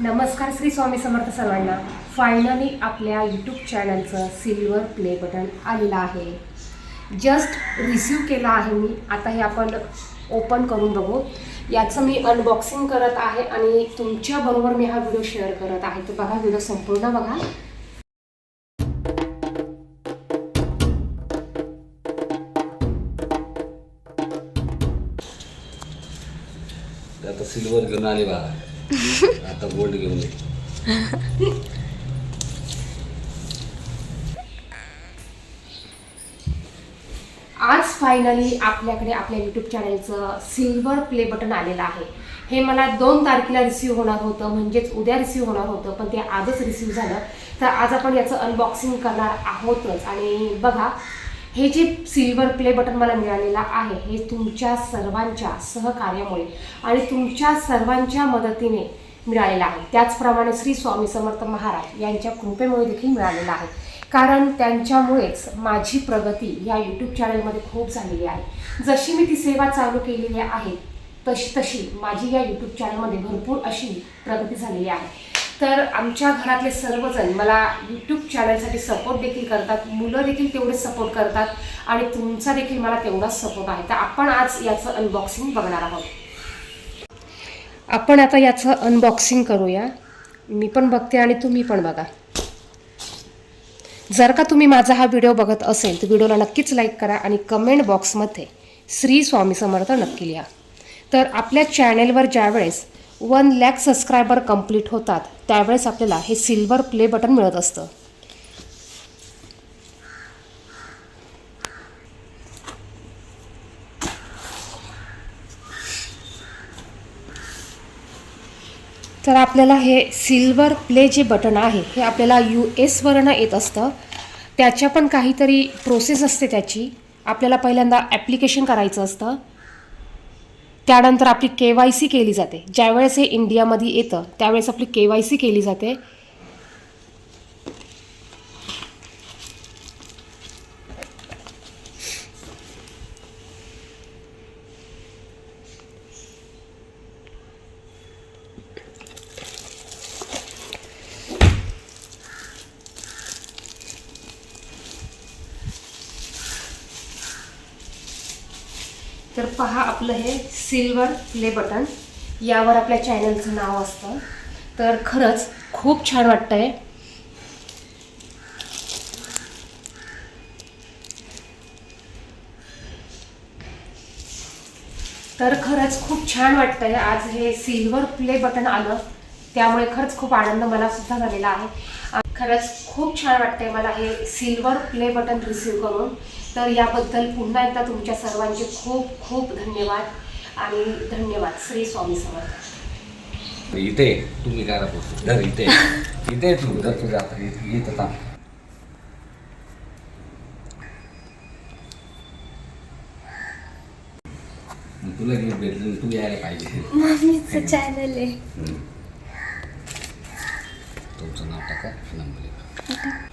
नमस्कार श्री स्वामी समर्थ सर्वांना. फायनली आपल्या यूट्यूब चॅनलचं सिल्वर प्ले बटन आलेलं आहे. जस्ट रिसीव केलं आहे मी. आता हे आपण ओपन करून बघू. याचं मी अनबॉक्सिंग करत आहे आणि तुमच्याबरोबर मी हा व्हिडिओ शेअर करत आहे. तर बघा व्हिडिओ संपूर्ण बघा. आता सिल्वर घेऊन आले बघा आता गोल्ड घेऊन आज फायनली आपल्याकडे आपल्या यूट्यूब चॅनलचं सिल्वर प्ले बटन आलेलं आहे. हे मला दोन तारखेला रिसीव होणार होतं म्हणजेच उद्या रिसीव होणार होतं पण ते आजच रिसीव झालं. तर आज आपण याचं अनबॉक्सिंग करणार आहोतच. आणि बघा हे जे सिल्वर प्ले बटन मला मिळालेलं आहे हे तुमच्या सर्वांच्या सहकार्यामुळे आणि तुमच्या सर्वांच्या मदतीने मिळालेलं आहे. त्याचप्रमाणे श्री स्वामी समर्थ महाराज यांच्या कृपेमुळे देखील मिळालेलं आहे. कारण त्यांच्यामुळेच माझी प्रगती या यूट्यूब चॅनलमध्ये खूप झालेली आहे. जशी मी ती सेवा चालू केलेली आहे तशी तशी माझी या यूट्यूब चॅनलमध्ये भरपूर अशी प्रगती झालेली आहे. तर आमच्या घरातले सर्वजण मला यूट्यूब चॅनलसाठी सपोर्ट देखील करतात मुलं देखील तेवढे सपोर्ट करतात आणि तुमचा देखील मला तेवढाच सपोर्ट आहे. तर आपण आज याचं अनबॉक्सिंग बघणार आहोत. आपण आता याचं अनबॉक्सिंग करूया. मी पण बघते आणि तुम्ही पण बघा. जर का तुम्ही माझा हा व्हिडिओ बघत असेल तर व्हिडिओला नक्कीच लाईक करा आणि कमेंट बॉक्समध्ये श्री स्वामी समर्थ नक्की लिहा. तर आपल्या चॅनेलवर ज्यावेळेस वन लॅक सबस्क्रायबर कंप्लीट होतात. त्यावेळेस आपल्याला हे सिल्वर प्ले बटन मिळत असतं. तर आपल्याला हे सिल्वर प्ले जे बटन आहे हे आपल्याला यू एसवरनं येत असतं. त्याच्या पण काहीतरी प्रोसेस असते त्याची. आपल्याला पहिल्यांदा ॲप्लिकेशन करायचं असतं. त्यानंतर आपली के वाय सी केली जाते. ज्यावेळेस हे इंडियामध्ये येतं त्यावेळेस आपली के वाय सी केली जाते. तर पहा आपलं हे सिल्वर प्ले बटन. यावर आपल्या चॅनलचं नाव असतं. तर खरंच खूप छान वाटतंय. तर खरंच खूप छान वाटतंय. आज हे सिल्वर प्ले बटन आलं. त्यामुळे खरंच खूप आनंद मला सुद्धा झालेला आहे. खरंच खूप छान वाटतंय मला हे सिल्वर प्ले बटन रिसीव करून. तर याबद्दल पुन्हा एकदा तुमच्या सर्वांचे खूप खूप धन्यवाद आणि धन्यवाद श्री स्वामी समर्थ. इथे. तुम्ही काय राहतो धर इथे इथे तू धर तुझ्या आता इथे इथं थांब. मग तुला गिफ्ट भेटलं तू यायला पाहिजे. मम्मीचं चॅनल आहे. हम्म. तुमचं